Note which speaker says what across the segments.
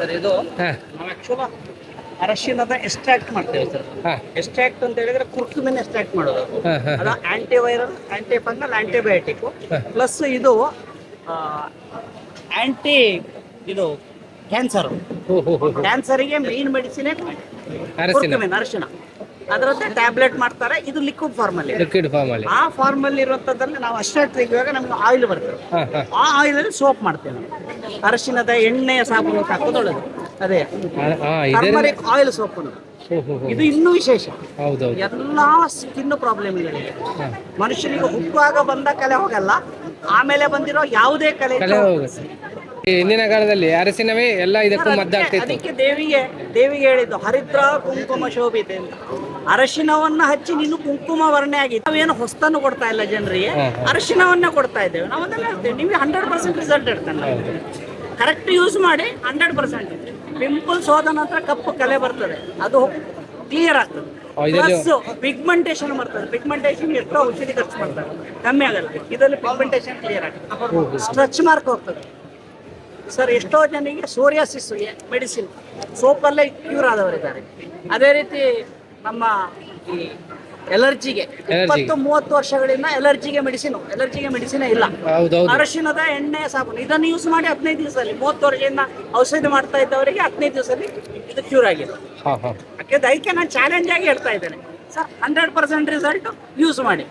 Speaker 1: Sir ಇದು ನಾವು ಆಕ್ಚುಲ ಅರಶಿನದ ಎಕ್ಸ್ಟ್ರಾಕ್ಟ್ ಮಾಡ್ತೇವೆ ಸರ್.
Speaker 2: ಎಸ್ಟ್ರಾಕ್ಟ್
Speaker 1: ಎಕ್ಸ್ಟ್ರಾಕ್ಟ್ ಅಂತ ಹೇಳಿದ್ರೆ ಕುರ್ಕುಮಿನ್ ಎಕ್ಸ್ಟ್ರಾಕ್ಟ್ ಮಾಡೋದು ಅದು. Antiviral aunty fungal antibiotic plus ಇದು ಆಂಟಿ ಇದು ಕ್ಯಾನ್ಸರ್
Speaker 2: ಕ್ಯಾನ್ಸರ್ಗೆ
Speaker 1: ಕ್ಯಾನ್ಸರಿಗೆ ಮೇನ್ ಮೆಡಿಸಿನ್
Speaker 2: ಅರಸಿನ
Speaker 1: ಅರಶಿನ. ಅದರಂತೆ ಅದರದ್ದೇ ಟ್ಯಾಬ್ಲೆಟ್ ಮಾಡ್ತಾರೆ. ಇದು ಲಿಕ್ವಿಡ್ ಫಾರ್ಮ್ ಅಲ್ಲಿ.
Speaker 2: ಲಿಕ್ವಿಡ್ ಫಾರ್ಮ್ ಅಲ್ಲಿ.
Speaker 1: ಆ ಫಾರ್ಮ್ ಅಲ್ಲಿ ಇರುವಂತದ್ದಲ್ಲಿ ನಾವು ಅಷ್ಟೇ ತೆಗೆಯುವಾಗ ನಮ್ಗೆ ಆಯಿಲ್ ಬರ್ತದೆ. ಆ ಆಯಿಲ್ ಅಲ್ಲಿ ಸೋಪ್ ಮಾಡ್ತೇವೆ ನಾವು. ಅರಶಿನದ ಎಣ್ಣೆಯ ಸಾಬೂನು ಹಾಕೋದು ಒಳ್ಳೆದು. ಅದೇ. ಟರ್ಮರಿಕ್ ಆಯಿಲ್ ಸೋಪ್ ಇದು ಇನ್ನೂ ವಿಶೇಷ. ಎಲ್ಲಾ ಸ್ಕಿನ್ ಪ್ರಾಬ್ಲಮ್ಗಳಿಗೆ ಮನುಷ್ಯನಿಗೆ ಹುಟ್ಟುವಾಗ ಬಂದ ಕಲೆ ಹೋಗಲ್ಲ. ಆಮೇಲೆ ಬಂದಿರೋ ಯಾವುದೇ ಕಲೆ
Speaker 2: ಹಿಂದಿನ ಕಾಲದಲ್ಲಿ ಅರಸಿನವೇ ಎಲ್ಲ ಇದಕ್ಕೂ ಮದ್ದಾಗ್ತಿತ್ತು.
Speaker 1: ಅದಕ್ಕೆ ದೇವಿಗೆ ದೇವಿಗೆ ಹೇಳಿದ್ದು ಹರಿದ್ರ ಕುಂಕುಮ ಶೋಭಿತೆ ಅಂತ. ಅರಶಿನವನ್ನ ಹಚ್ಚಿ ನೀನು ಕುಂಕುಮ ವರ್ಣೆ ಆಗಿದೆ ನಾವೇನು ಹೊಸ್ತನ್ನು ಕೊಡ್ತಾ ಇಲ್ಲ ಜನರಿಗೆ ಅರಶಿನವನ್ನ ಕೊಡ್ತಾ ಇದ್ದೇವೆ. ನಾವು ಅದನ್ನ ಹೇಳ್ತೇವೆ. ನಿಮಗೆ ಹಂಡ್ರೆಡ್ ಪರ್ಸೆಂಟ್ ರಿಸಲ್ಟ್ ಇರ್ತಾನೆ ಕರೆಕ್ಟ್ ಯೂಸ್ ಮಾಡಿ ಹಂಡ್ರೆಡ್ ಪರ್ಸೆಂಟ್ ಪಿಂಪಲ್ಸ್ ಹೋದ ನಂತರ ಕಪ್ಪು ಕಲೆ ಬರ್ತದೆ. ಅದು ಕ್ಲಿಯರ್ ಆಗ್ತದೆ. ಪ್ಲಸ್ ಪಿಗ್ಮೆಂಟೇಶನ್ ಬರ್ತದೆ. ಪಿಗ್ಮೆಂಟೇಶನ್ ಎಷ್ಟೋ ಔಷಧಿ ಖರ್ಚು ಮಾಡ್ತಾರೆ. ಕಮ್ಮಿ ಆಗಲ್ಲ. ಇದರಲ್ಲಿ ಪಿಗ್ಮೆಂಟೇಶನ್ ಕ್ಲಿಯರ್ ಆಗ್ತದೆ. ಸ್ಟ್ರೆಚ್ ಮಾರ್ಕ್ ಹೋಗ್ತದೆ. ಸರ್ ಎಷ್ಟೋ ಜನರಿಗೆ ಸೋರಿಯಾಸಿಸ್ ಮೆಡಿಸಿನ್ ಸೋಪಲ್ಲೇ ಕ್ಯೂರ್ ಆದವರಿದ್ದಾರೆ. ಅದೇ ರೀತಿ ನಮ್ಮ ಈ ಎಲರ್ಜಿಗೆ ಇಪ್ಪತ್ತು ಮೂವತ್ತು ವರ್ಷಗಳಿಂದ ಎಲರ್ಜಿಗೆ ಮೆಡಿಸಿನ್ ಎಲರ್ಜಿಗೆ ಮೆಡಿಸಿನ್ ಇಲ್ಲ. ಅರಶಿನದ ಎಣ್ಣೆ ಸಾಬೂನು ಇದನ್ನು ಯೂಸ್ ಮಾಡಿ ಹದಿನೈದು ದಿವಸದಲ್ಲಿ ಮೂವತ್ತು ವರ್ಷದಿಂದ ಔಷಧಿ ಮಾಡ್ತಾ ಇದ್ದವರಿಗೆ ಹದಿನೈದು ದಿವಸದಲ್ಲಿ ಇದು ಕ್ಯೂರ್ ಆಗಿದೆ. ಅದಕ್ಕೆ ನಾನು ಚಾಲೆಂಜ್ ಆಗಿ ಹೇಳ್ತಾ ಇದ್ದೇನೆ. Sir hundred percent result use ಮಾಡಿ.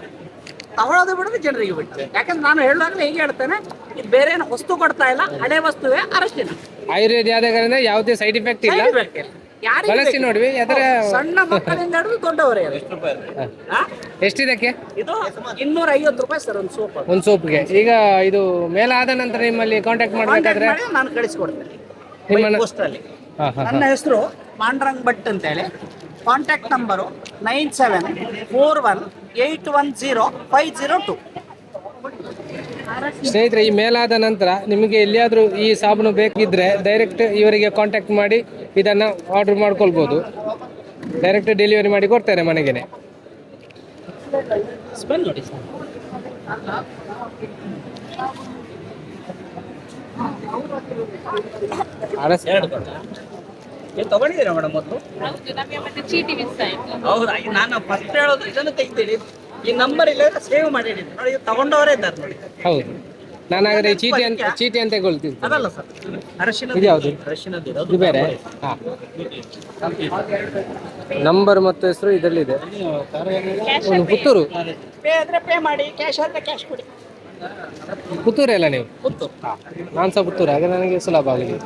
Speaker 1: ತಗೊಳ್ಳೋದು ಬಿಡೋದು ಜನರಿಗೆ ಬಿಟ್ಟು ಯಾಕಂದ್ರೆ ನಾನು ಹೇಳುವಾಗಲೇ ಹೇಗೆ ಹೇಳ್ತೇನೆ ಇದು ಬೇರೆ ಏನು ವಸ್ತು ಕೊಡ್ತಾ ಇಲ್ಲ ಹಳೆ ವಸ್ತುವೇ ಅರಶಿನ.
Speaker 2: ಆಯುರ್ವೇದ ಆದ ಕಾರಣ ಯಾವುದೇ ಸೈಡ್ ಇಫೆಕ್ಟ್ ಇಲ್ಲ.
Speaker 1: ಯಾರಿಗೆ
Speaker 2: ಬಳಸಿ
Speaker 1: ಬೇಕು?
Speaker 2: ನೋಡ್ವಿ ಅದರ
Speaker 1: ಸಣ್ಣ ಮಕ್ಕಳಿಂದ ಹಿಡಿದು ದೊಡ್ಡವರೇ?
Speaker 2: ಎಷ್ಟಿದಕ್ಕೆ?
Speaker 1: ಇದು ಇನ್ನೂರ ಐವತ್ತು ರೂಪಾಯಿ ಸರ್ ಒಂದು ಸೋಪ್
Speaker 2: ಒಂದು ಸೋಪ್ಗೆ. ಈಗ ಇದು ಮೇಲಾದ ನಂತರ ನಿಮ್ಮಲ್ಲಿ ಕಾಂಟ್ಯಾಕ್ಟ್ ಮಾಡಬೇಕಾದ್ರೆ?
Speaker 1: ನಾನು ಕಳಿಸ್ಕೊಡ್ತೇನೆ.
Speaker 2: ನಿಮ್ಮನ್ನ-
Speaker 1: ಪೋಸ್ಟ್ ಅಲ್ಲಿ.
Speaker 2: ಹಾಂ ಹಾಂ
Speaker 1: ನನ್ನ ಹೆಸರು ಪಾಂಡ್ರಂಗ್ ಭಟ್ ಅಂತೇಳಿ. Contact number nine seven four one eight one zero five zero two.
Speaker 2: ಸ್ನೇಹಿತರೆ ಈ ಮೇಲಾದ ನಂತರ ನಿಮಗೆ ಎಲ್ಲಿಯಾದರೂ ಈ ಸಾಬೂನು ಬೇಕಿದ್ರೆ ಡೈರೆಕ್ಟ್ ಇವರಿಗೆ ಕಾಂಟ್ಯಾಕ್ಟ್ ಮಾಡಿ ಇದನ್ನು ಆರ್ಡರ್ ಮಾಡ್ಕೊಳ್ಬೋದು. ಡೈರೆಕ್ಟ್ ಡೆಲಿವರಿ ಮಾಡಿ ಕೊಡ್ತಾರೆ ಮನೆಗೆ
Speaker 1: ಸ್ಮೆಲ್ ನೋಡಿ ಸರ್ ನೀವು ತಗೊಂಡಿದ್ದೀರಾ ಮೇಡಮ್ ಮೊದಲು?
Speaker 3: ಹೌದು ನಮಗೆ ಮತ್ತೆ ಚೀಟಿ ಮಿಸ್ ಆಯ್ತು.
Speaker 1: ಹೌದಾ? ನಾನು ಫಸ್ಟ್ ಹೇಳೋದು ಇದನ್ನು ತೆಗ್ದಿಡಿ. ಈ ನಂಬರ್ ಇಲ್ಲ ಸೇವ್ ಮಾಡಿ ನೋಡಿ ತಗೊಂಡವರೇ ಇದ್ದಾರೆ ನೋಡಿ.
Speaker 2: ಹೌದು. ನಾನು ಹಾಗಾದ್ರೆ ಚೀಟಿ ಅಂತ ಚೀಟಿ ಅಂತ ತಗೊಳ್ತೀನಿ
Speaker 1: ಅದಲ್ಲ ಸರ್ ಅರಶಿನ
Speaker 2: ಇದು ಯಾವುದು?
Speaker 1: ಅರಶಿನದ್ದು
Speaker 2: ಇದು. ಬೇರೆ? ಹಾಂ. ನಂಬರ್ ಮತ್ತು ಹೆಸರು ಇದರಲ್ಲಿದೆ. ಒಂದು ಪುತ್ತೂರು.
Speaker 1: ಪೇ ಆದ್ರೆ ಪೇ ಮಾಡಿ. ಕ್ಯಾಶ್ ಆದ್ರೆ ಕ್ಯಾಶ್ ಕೊಡಿ.
Speaker 2: ಪುತ್ತೂರೇ ಅಲ್ಲ ನೀವು?
Speaker 1: ಗೊತ್ತು
Speaker 2: ನಾನು ಸಹ ಪುತ್ತೂರು. ಹಾಗೆ ನನಗೆ ಸುಲಭ
Speaker 1: sir